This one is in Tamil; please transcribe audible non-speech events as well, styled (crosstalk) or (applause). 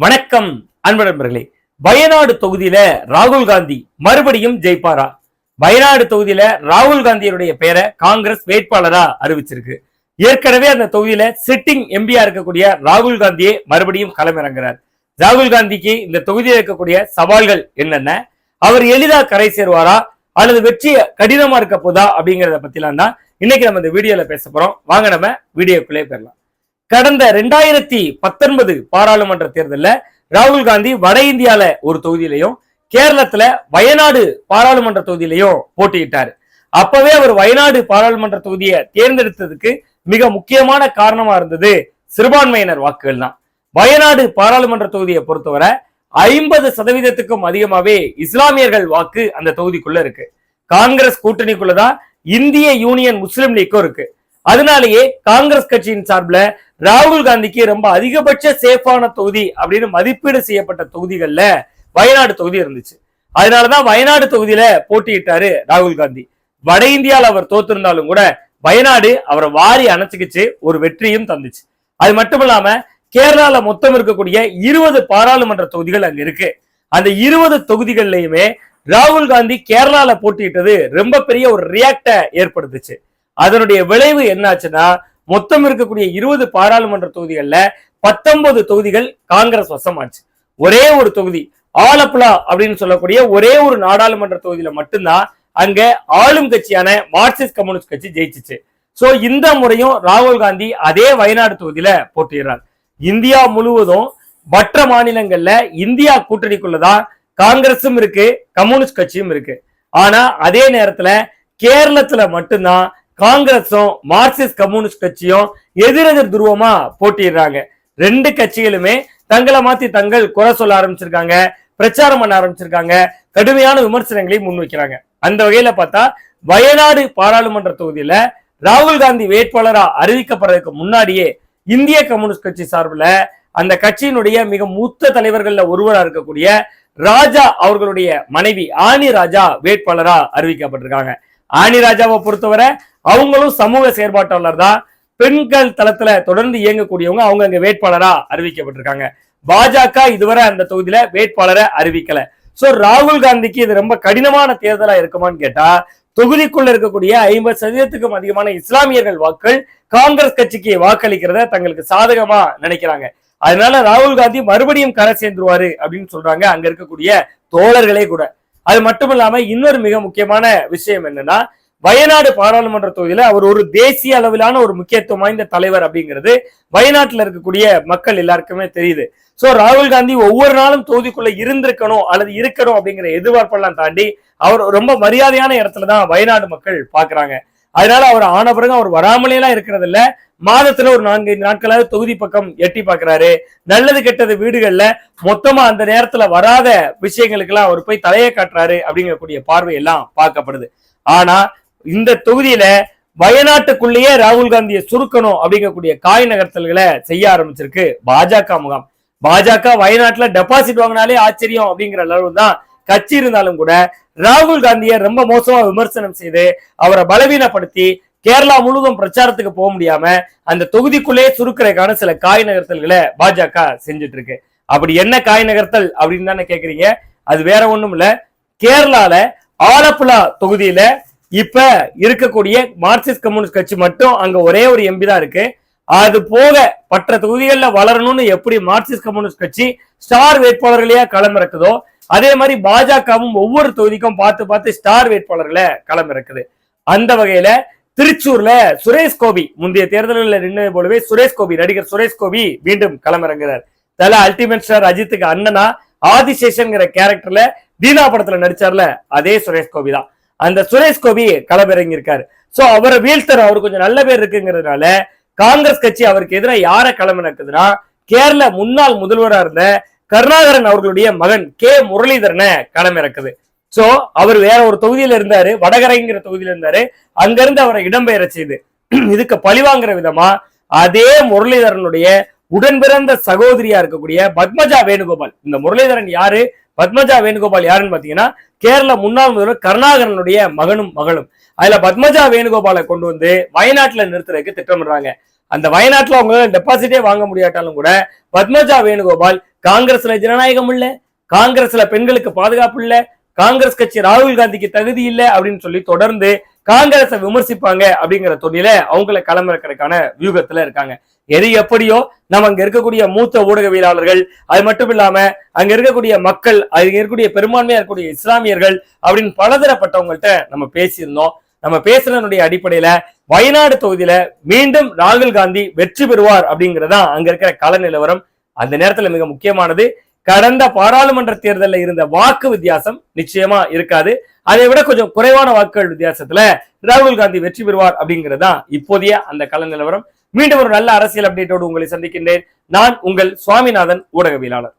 வணக்கம் அன்பு நண்பர்களே. வயநாடு தொகுதியில ராகுல் காந்தி மறுபடியும் ஜெயிப்பாரா? வயநாடு தொகுதியில ராகுல் காந்தியினுடைய பெயரை காங்கிரஸ் வேட்பாளரா அறிவிச்சிருக்கு. ஏற்கனவே அந்த தொகுதியில சிட்டிங் எம்பியா இருக்கக்கூடிய ராகுல் காந்தியே மறுபடியும் களமிறங்குறார். ராகுல் காந்திக்கு இந்த தொகுதியில் இருக்கக்கூடிய சவால்கள் என்னென்ன? அவர் எளிதா கரை சேருவாரா? அல்லது வெற்றி கடினமா இருக்க போதா? அப்படிங்கறத பத்திலாம் தான் இன்னைக்கு நம்ம இந்த வீடியோல பேச போறோம். வாங்க நம்ம வீடியோக்குள்ளே போயிடலாம். கடந்த ரெண்டாயிரத்தி பத்தொன்பது பாராளுமன்ற தேர்தலில் ராகுல் காந்தி வட இந்தியால ஒரு தொகுதியிலையும் கேரளத்துல வயநாடு பாராளுமன்ற தொகுதியிலையும் போட்டியிட்டாரு. அப்பவே அவர் வயநாடு பாராளுமன்ற தொகுதியை தேர்ந்தெடுத்ததுக்கு மிக முக்கியமான காரணமா இருந்தது சிறுபான்மையினர் வாக்குகள் தான். வயநாடு பாராளுமன்ற தொகுதியை பொறுத்தவரை ஐம்பது சதவீதத்துக்கும் அதிகமாவே இஸ்லாமியர்கள் வாக்கு அந்த தொகுதிக்குள்ள இருக்கு. காங்கிரஸ் கூட்டணிக்குள்ளதான் இந்திய யூனியன் முஸ்லிம் லீக்கும் இருக்கு. அதனாலேயே காங்கிரஸ் கட்சியின் சார்பில் ராகுல் காந்திக்கு ரொம்ப அதிகபட்ச சேஃபான தொகுதி அப்படின்னு மதிப்பீடு செய்யப்பட்ட தொகுதிகள்ல வயநாடு தொகுதி இருந்துச்சு. அதனாலதான் வயநாடு தொகுதியில போட்டியிட்டாரு ராகுல் காந்தி. வட இந்தியாவில் அவர் தோத்திருந்தாலும் கூட வயநாடு அவரை வாரி அணைச்சிக்கிச்சு ஒரு வெற்றியும் தந்துச்சு. அது மட்டும் இல்லாம கேரளால மொத்தம் இருக்கக்கூடிய இருபது பாராளுமன்ற தொகுதிகள் அங்க இருக்கு. அந்த இருபது தொகுதிகள்லயுமே ராகுல் காந்தி கேரளால போட்டியிட்டது ரொம்ப பெரிய ஒரு ரியாக்ட ஏற்படுத்துச்சு. அதனுடைய விளைவு என்னாச்சுன்னா மொத்தம் இருக்கக்கூடிய இருபது பாராளுமன்ற தொகுதிகள்ல பத்தொன்பது தொகுதிகள் காங்கிரஸ் வசமாச்சு. ஒரே ஒரு தொகுதி ஆலப்புழா அப்படின்னு சொல்லக்கூடிய ஒரே ஒரு நாடாளுமன்ற தொகுதியில மட்டும்தான் அங்க ஆளும் கட்சியான மார்க்சிஸ்ட் கம்யூனிஸ்ட் கட்சி ஜெயிச்சுச்சு. சோ இந்த முறையும் ராகுல் காந்தி அதே வயநாடு தொகுதியில போட்டியிடுறார். இந்தியா முழுவதும் மற்ற மாநிலங்கள்ல இந்தியா கூட்டணிக்குள்ளதான் காங்கிரஸும் இருக்கு கம்யூனிஸ்ட் கட்சியும் இருக்கு. ஆனா அதே நேரத்துல கேரளத்துல மட்டும்தான் காங்கிரஸும் மார்க்சிஸ்ட் கம்யூனிஸ்ட் கட்சியும் எதிரெதிர் துருவமா போட்டிடுறாங்க ரெண்டு கட்சிகளுமே தங்களை மாத்தி தங்கள் குறை சொல்ல ஆரம்பிச்சிருக்காங்க பிரச்சாரம் பண்ண ஆரம்பிச்சிருக்காங்க கடுமையான விமர்சனங்களை முன்வைக்கிறாங்க அந்த வகையில பார்த்தா வயநாடு பாராளுமன்ற தொகுதியில ராகுல் காந்தி வேட்பாளரா அறிவிக்கப்படுறதுக்கு முன்னாடியே இந்திய கம்யூனிஸ்ட் கட்சி சார்பில் அந்த கட்சியினுடைய மிக மூத்த தலைவர்கள்ல ஒருவராக இருக்கக்கூடிய ராஜா அவர்களுடைய மனைவி ஆனி ராஜா வேட்பாளரா அறிவிக்கப்பட்டிருக்காங்க. ஆணிராஜாவை பொறுத்தவரை அவங்களும் சமூக செயற்பாட்டாளர் தான் பெண்கள் தளத்துல தொடர்ந்து இயங்கக்கூடியவங்க அவங்க அங்க வேட்பாளரா அறிவிக்கப்பட்டிருக்காங்க. பாஜக இதுவரை அந்த தொகுதியில வேட்பாளரை அறிவிக்கல. சோ ராகுல் காந்திக்கு இது ரொம்ப கடினமான தேர்தலா இருக்குமான்னு கேட்டா தொகுதிக்குள்ள இருக்கக்கூடிய ஐம்பது சதவீதத்துக்கும் அதிகமான இஸ்லாமியர்கள் வாக்கள் காங்கிரஸ் கட்சிக்கு வாக்களிக்கிறத தங்களுக்கு சாதகமா நினைக்கிறாங்க. அதனால ராகுல் காந்தி மறுபடியும் கரை சேர்ந்துருவாரு அப்படின்னு சொல்றாங்க. அங்க இருக்கக்கூடிய தோழர்களே கூட. அது மட்டும் இல்லாம இன்னொரு மிக முக்கியமான விஷயம் என்னன்னா வயநாடு பாராளுமன்ற தொகுதியில அவர் ஒரு தேசிய அளவிலான ஒரு முக்கியத்துவம் வாய்ந்த தலைவர் அப்படிங்கிறது வயநாட்டில் இருக்கக்கூடிய மக்கள் எல்லாருக்குமே தெரியுது. சோ ராகுல் காந்தி ஒவ்வொரு நாளும் தொகுதிக்குள்ள இருந்திருக்கணும் அல்லது இருக்கணும் அப்படிங்கிற எதிர்பார்ப்பெல்லாம் தாண்டி அவர் ரொம்ப மரியாதையான இடத்துல தான் வயநாடு மக்கள் பாக்குறாங்க. அதனால அவர் ஆன பிறகு அவர் வராமலே எல்லாம் இருக்கிறது இல்ல மாதத்துல ஒரு நான்கு நாட்களாவது தொகுதி பக்கம் எட்டி பாக்குறாரு நல்லது கெட்டது வீடுகள்ல மொத்தமா அந்த நேரத்துல வராத விஷயங்களுக்கெல்லாம் அவர் போய் தலையை காட்டுறாரு அப்படிங்கக்கூடிய பார்வை எல்லாம் பார்க்கப்படுது. ஆனா இந்த தொகுதியில வயநாட்டுக்குள்ளேயே ராகுல் காந்தியை சுருக்கணும் அப்படிங்கக்கூடிய காய் நகர்த்தல்களை செய்ய ஆரம்பிச்சிருக்கு பாஜக முகாம். பாஜக வயநாட்டுல டெபாசிட் வாங்கினாலே ஆச்சரியம் அப்படிங்கிற அளவு தான் கட்சி இருந்தாலும் கூட ராகுல் காந்தியை ரொம்ப மோசமா விமர்சனம் செய்து அவரை பலவீனப்படுத்தி கேரளா முழுவதும் பிரச்சாரத்துக்கு போக முடியாம அந்த தொகுதிக்குள்ளே சுருக்கிறதுக்கான சில காய் நகர்த்தல்களை பாஜக செஞ்சுட்டு இருக்கு அப்படி என்ன காய் நகர்த்தல் அப்படின்னு தானே கேக்குறீங்க? அது வேற ஒண்ணும் இல்ல. கேரளால ஆலப்புழா தொகுதியில இப்ப இருக்கக்கூடிய மார்க்சிஸ்ட் கம்யூனிஸ்ட் கட்சி மட்டும் அங்க ஒரே ஒரு எம்பி தான் இருக்கு. அது போக மற்ற தொகுதிகளில் வளரணும்னு எப்படி மார்க்சிஸ்ட் கம்யூனிஸ்ட் கட்சி ஸ்டார் வேட்பாளர்களையா களமிறக்குதோ அதே மாதிரி பாஜகவும் ஒவ்வொரு தொகுதிக்கும் பார்த்து பார்த்து ஸ்டார் வேட்பாளர்களை களமிறக்குது. அந்த வகையில திருச்சூர்ல சுரேஷ் கோபி முந்தைய தேர்தல்களில் நின்னது போலவே சுரேஷ் கோபி நடிகர் சுரேஷ் கோபி மீண்டும் களமிறங்குறார். தல அல்டிமேட் ஸ்டார் அஜித்துக்கு அண்ணனா ஆதிசேஷன்ங்கிற கேரக்டர்ல தீனா படத்துல நடிச்சார்ல அதே சுரேஷ் கோபி தான். அந்த சுரேஷ் கோபி களமிறங்கி இருக்காரு சோ அவரை வீழ்த்தர் அவர் கொஞ்சம் நல்ல பேர் இருக்குங்கிறதுனால காங்கிரஸ் கட்சி அவருக்கு எதிராக யார களமிறக்குதுன்னா கேரள முன்னாள் முதல்வரா இருந்த கருணாகரன் அவர்களுடைய மகன் கே. முரளிதரனை களமிறக்குது. சோ அவர் வேற ஒரு தொகுதியில இருந்தாரு வடகரைங்கிற தொகுதியில இருந்தாரு. அங்கிருந்து அவரை இடம்பெயர செய்து (clears throat) இதுக்கு பழிவாங்கிற விதமா அதே முரளிதரனுடைய உடன்பிறந்த சகோதரியா இருக்கக்கூடிய பத்மஜா வேணுகோபால். இந்த முரளிதரன் யாரு? பத்மஜா வேணுகோபால் யாருன்னு பாத்தீங்கன்னா கேரள முன்னாள் முதல்வர் கருணாகரனுடைய மகனும் மகளும். அதுல பத்மஜா வேணுகோபாலை கொண்டு வந்து வயநாட்டுல நிறுத்துறதுக்கு திட்டமிடுறாங்க. அந்த வயநாட்டுல அவங்க டெபாசிட்டே வாங்க முடியாட்டாலும் கூட பத்மஜா வேணுகோபால் காங்கிரஸ்ல ஜனநாயகம் இல்ல காங்கிரஸ்ல பெண்களுக்கு பாதுகாப்பு இல்ல காங்கிரஸ் கட்சி ராகுல் காந்திக்கு தகுதி இல்லை அப்படின்னு சொல்லி தொடர்ந்து காங்கிரஸை விமர்சிப்பாங்க அப்படிங்கிற தொழில அவங்கள களமிறக்கிறதுக்கான வியூகத்துல இருக்காங்க. எது எப்படியோ நம்ம அங்க இருக்கக்கூடிய மூத்த ஊடகவியலாளர்கள் அது மட்டும் இல்லாம அங்க இருக்கக்கூடிய மக்கள் அங்க இருக்கக்கூடிய பெரும்பான்மையா இருக்கக்கூடிய இஸ்லாமியர்கள் அப்படின்னு பலதரப்பட்டவங்கள்ட்ட நம்ம பேசியிருந்தோம். நம்ம பேசுனதுடைய அடிப்படையில வயநாடு தொகுதியில மீண்டும் ராகுல் காந்தி வெற்றி பெறுவார் அப்படிங்கறதா அங்க இருக்கிற கள நிலவரம். அந்த நேரத்துல மிக முக்கியமானது கடந்த பாராளுமன்ற தேர்தலில் இருந்த வாக்கு வித்தியாசம் நிச்சயமா இருக்காது. அதை விட கொஞ்சம் குறைவான வாக்குகள் வித்தியாசத்துல ராகுல் காந்தி வெற்றி பெறுவார் அப்படிங்கறதுதான் இப்போதைய அந்த கள நிலவரம். மீண்டும் ஒரு நல்ல அரசியல் அப்டேட்டோடு உங்களை சந்திக்கின்றேன். நான் உங்கள் சுவாமிநாதன் ஊடகவியலாளர்.